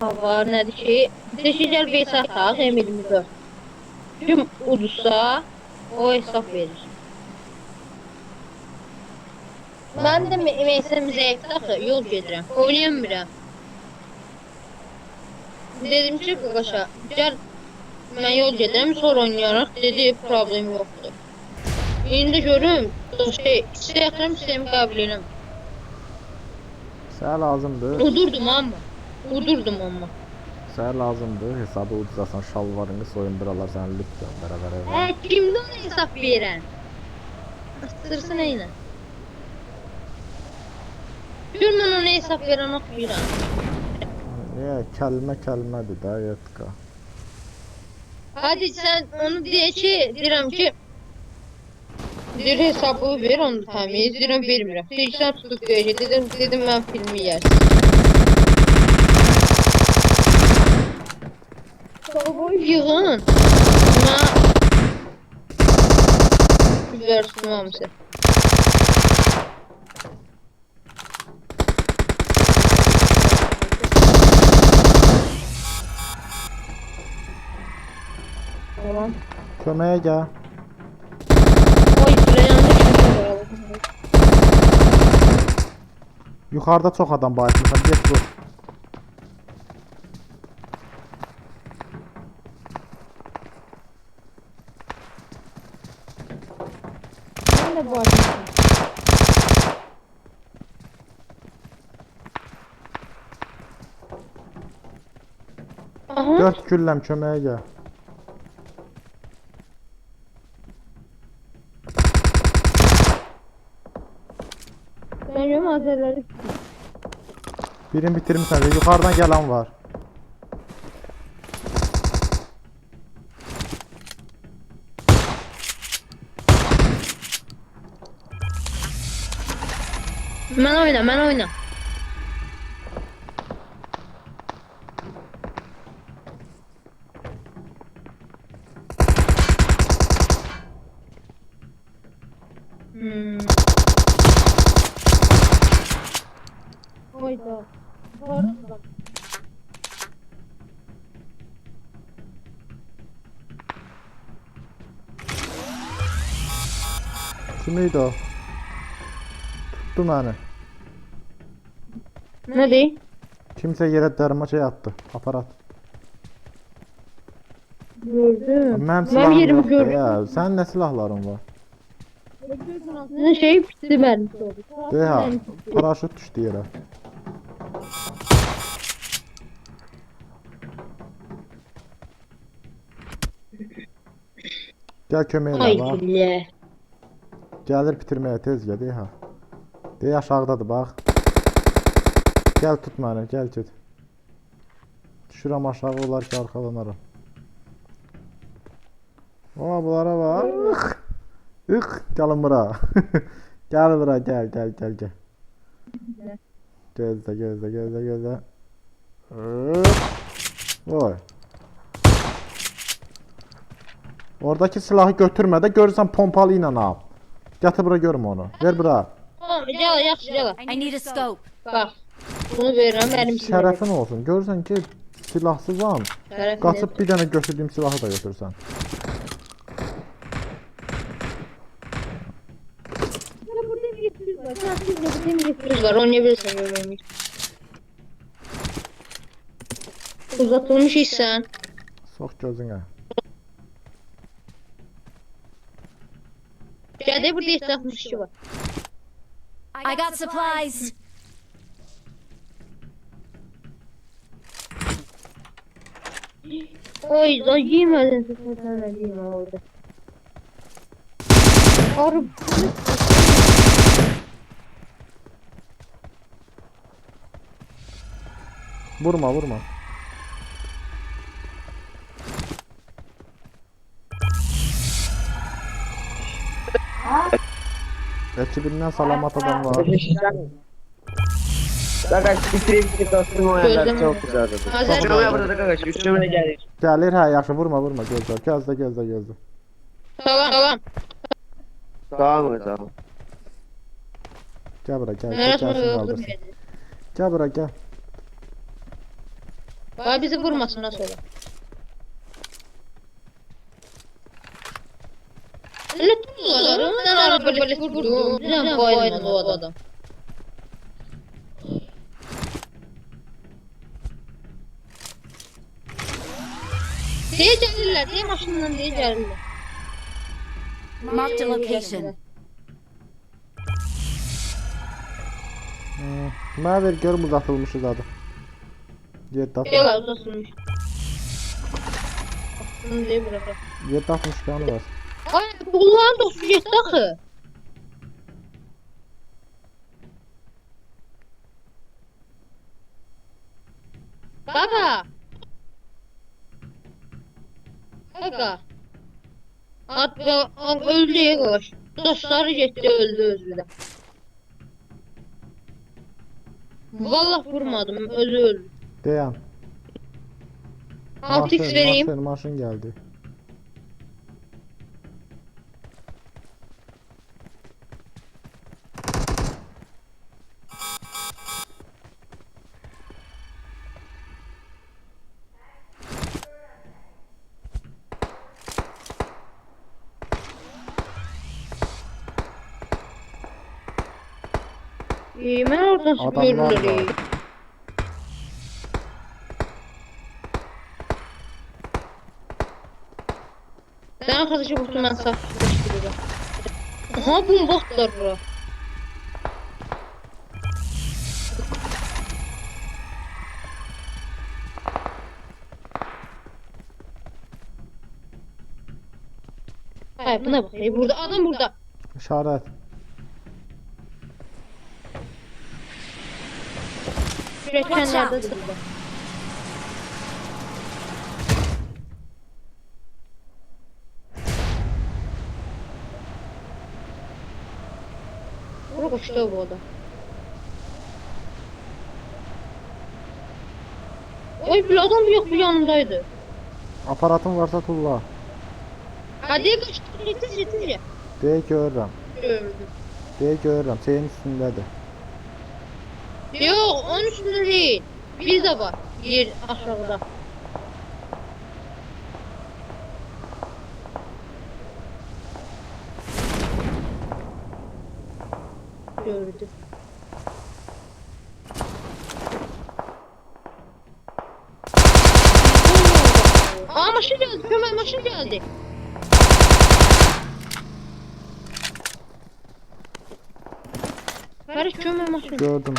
var nədir ki, deşi gəl bir hesab tax M24. Kim udursa o hesab verir. Mən də məsələn zəif axı yol gedirəm. Oynayamıram. Dedim ki, qaşa, gəl mən yol gedirəm, sonra oynayarıq. Dedi, problem yoxdur. İndi görüm, şey, istəyirəm, sistemi qəbul edirəm. Sənə lazımdır. Udurdum amma. Udurdum amma. Sənə lazımdır. Hesabı uduzasan şalvarını soyunduralar səni lüt göndərə verə. Hə, kimdə ona hesab verən? Astırsın eylə. Gör mən ona hesab verən oxuyuram. Niyə kəlmə kəlmədir də yetka. Hadi sən onu deyə ki, deyirəm ki, Deyir hesabı ver onu təmiz, deyirəm vermirəm. Deyir sən tutuq deyəcək, dedim, dedim mən filmi yersin. Kovboy yığın. Mən... Versin hamısı. Tamam. Köməyə gəl. Oy, buraya yanlış bir Yuxarıda çox adam bayıtmışam. Get vur. Ben de bu arada. Aha. 4 gülləm köməyə gəl. Ben görüm Azerleri. Birini bitirmişsən. Yuxarıdan gələn var. Ben oyna, ben oyna. Oyda. Orada. Kim idi o? Tutdu məni. Ne değil? Kimsə yerə dərma şey atdı. Aparat. Gördüm. Mənim Ben silahım yerimi gördüm. ya. Sənin nə silahların var? Ne şey bitti ben. Deha, paraşüt düşdü yerə. Gəl kömək Ay elə bax. gülle. Gəlir bitirməyə tez gəl Deha. Deha aşağıdadır bax. Gəl tut məni, gəl get. Düşürəm aşağı olar ki arxalanaram. Oha bunlara bax. Ix. Gəlin bura. gəl bura, gəl, gəl, gəl, gəl. Gözlə, gözlə, gözlə, gözlə. Oy. Oradakı silahı götürmə də görürsən pompalı ilə al. Gətir bura görüm onu. Ver bura. Tamam gel yaxşı gel. I need a scope. Bak. Bunu verirəm mənim Şərəfin olsun. Görürsən ki, silahsızam. Qaçıb bir dənə götürdüyüm silahı da götürsən. Var oynayabilirsin görmemiş. Uzatılmış hissən. Sox gözünə. Gəldə burada 762 var. I got supplies. Oy lan giymədin sen sen de giyme orada. Arı Vurma, vurma. Ekibindən salamat adam var. Arkadaş bitireyim ki dostum oynadılar Gözleme. çok güzel dedi. Azər Şöyle burada arkadaş üstüme gelir. Gəlir hə, yaxşı vurma, vurma, gözlə. Gözlə, gözlə, gözlə. Tamam tamam. Tamam mı tamam. Gəl bura, gəl, gəl, gəlsin öldüm qaldırsın. Gəl bura, gəl. Bak bizi vurmasın nasıl olur. Ne tutuyorlar? Arabayla vurdum. Sen bayılın o adam. Diye gelirler, diye maşından diye gelirler. Marked a location. Hmm. Mənə ver görüm uzatılmışız adı. 7 Gel abi uzasılmış. Bunu diye bırakır. 7 60 kanı var. Ay bunlar da sujet axı. Baba. Ve an öldü yavaş. Dostları gitti öldü özü de. Vallahi vurmadım özü öldü. Dayan. 6x vereyim. Maşın, maşın geldi. Oradan Adamlar var. Ben arkadaşı vurdum ben saf. Aha bu botlar bura. Hayır buna bak. Burada adam burada. İşaret. Üretkenlerde de burada. Bura koştu bu adam. Oy bir adam yok bu yanındaydı. Aparatın varsa tulla. Hadi kaçtı yetiş yetiş. Deyə görürəm. Gördüm. Deyə görürəm. Şeyin üstündədir. Yok onun üstünde değil. Bir de var. Yer aşağıda. Gördüm. Aa maşın geldi. Kömer maşın geldi. Karış kömer maşın. Gördüm.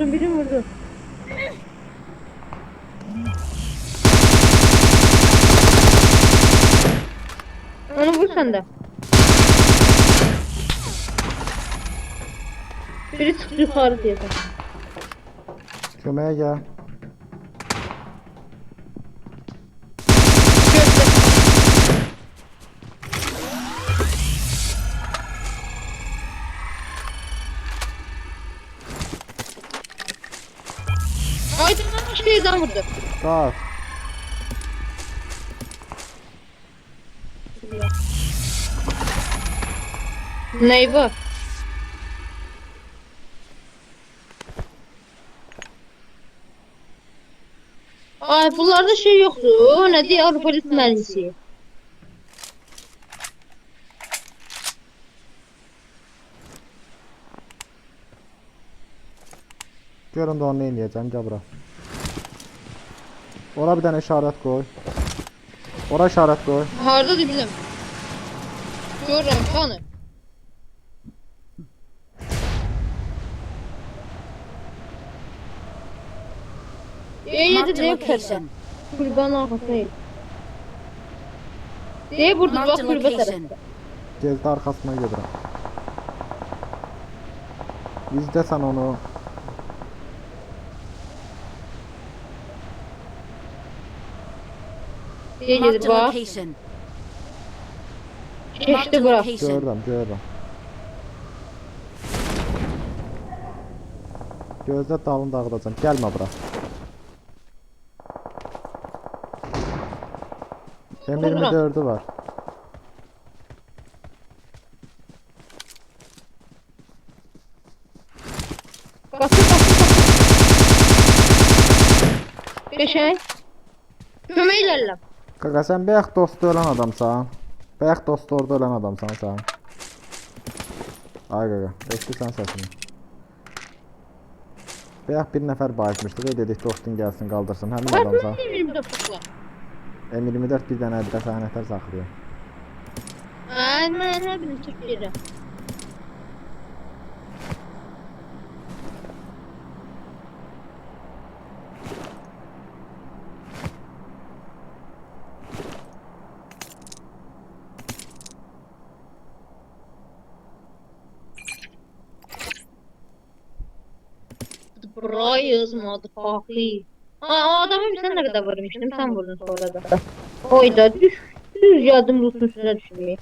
Vurdum biri vurdu. Onu vur sen de. Biri çıktı yukarı diye. Köməyə gəl. Yerden vurdu. Qaç. Ney var? Ay bunlarda şey yoktu. Ne diye Avrupa mühendisi. Görün də onu neynəyəcəm, gəl bura. Ora bir dənə işarət qoy. Ora işarət qoy. Harda bildim. Görürüm kanı. Yedi Marked a de kırdı. Kulübenin arkasındayım. Diye burada bak kulübe tarafı. Gezdi arxasına gedirəm. İzlə sən onu. Diye Marked a bak. location. Marked location. Görürüm, görürüm. Gözlə dalın dağıdacam. Gəlmə bura. M24'ü var. Kasır kasır kasır. Geçen. Kömək elərlər. Qaqa sən bayaq dostu ölən adamsan. Bayaq dostu orada ölən adamsan sən. Ay qaqa, eşidirsən səsini. Bayaq bir nəfər bayıtmışdı dedik dostun gəlsin qaldırsın. Həmin adamsan. Benim de fıkla. M24 bir dənə əldə sənə nətər saxlayır. Ay mən nə bilim Türkiyədə. Surprise motherfucker. Aa, o adamı sen ne kadar vurmuştum sen vurdun sonra da. Oyda düş. Düz yardım Rus'un üstüne düşmeye.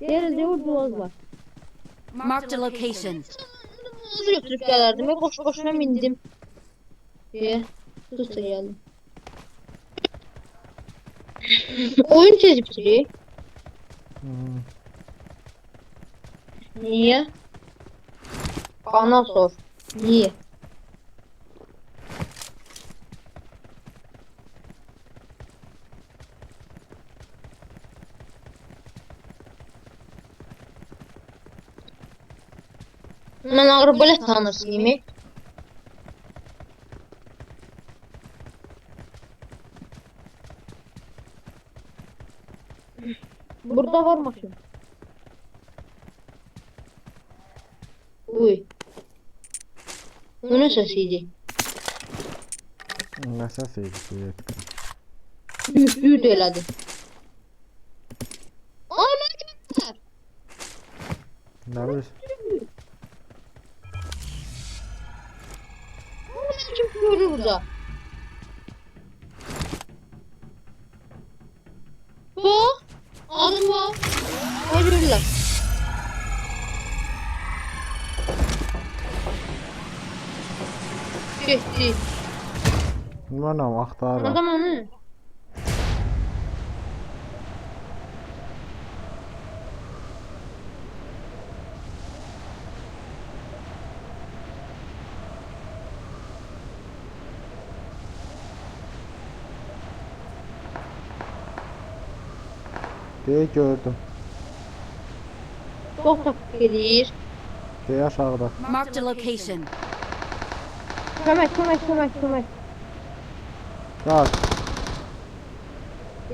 Yerinde vurduğumuz var. Marked a location. Hızlı götürüp gelirdim ve boş boşuna bindim. Diye. Hızlı geldim. Oyun tezipçiliği. Hmm. Niye? Bana sor. Niye? Ben arbalet tanrısıyım. ya. Burada var maşın. Uy. Bu ne sesiydi? İdi ki? Üflüyü de mən gördüm. Nə bilir? Bunu kim görür burada? Görürler. Geçti. Bilmirəm, axtarıram. Adam onu. Deyə gördüm. Çok takip edir. Deyə aşağıda. Marked a location. Kömek kömek kömek kömek. Qaç.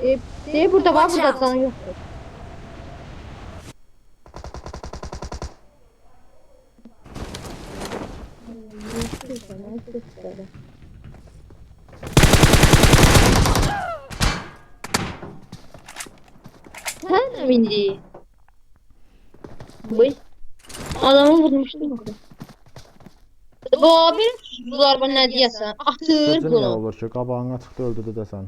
De, de burada var burada sana yoktur. Sen de bindi. Adamı vurmuştum orada. Bu abi sular bana ne diyorsan. Atır Sözün nə bunu. olur ki, qabağına çıxdı öldürdü də səni.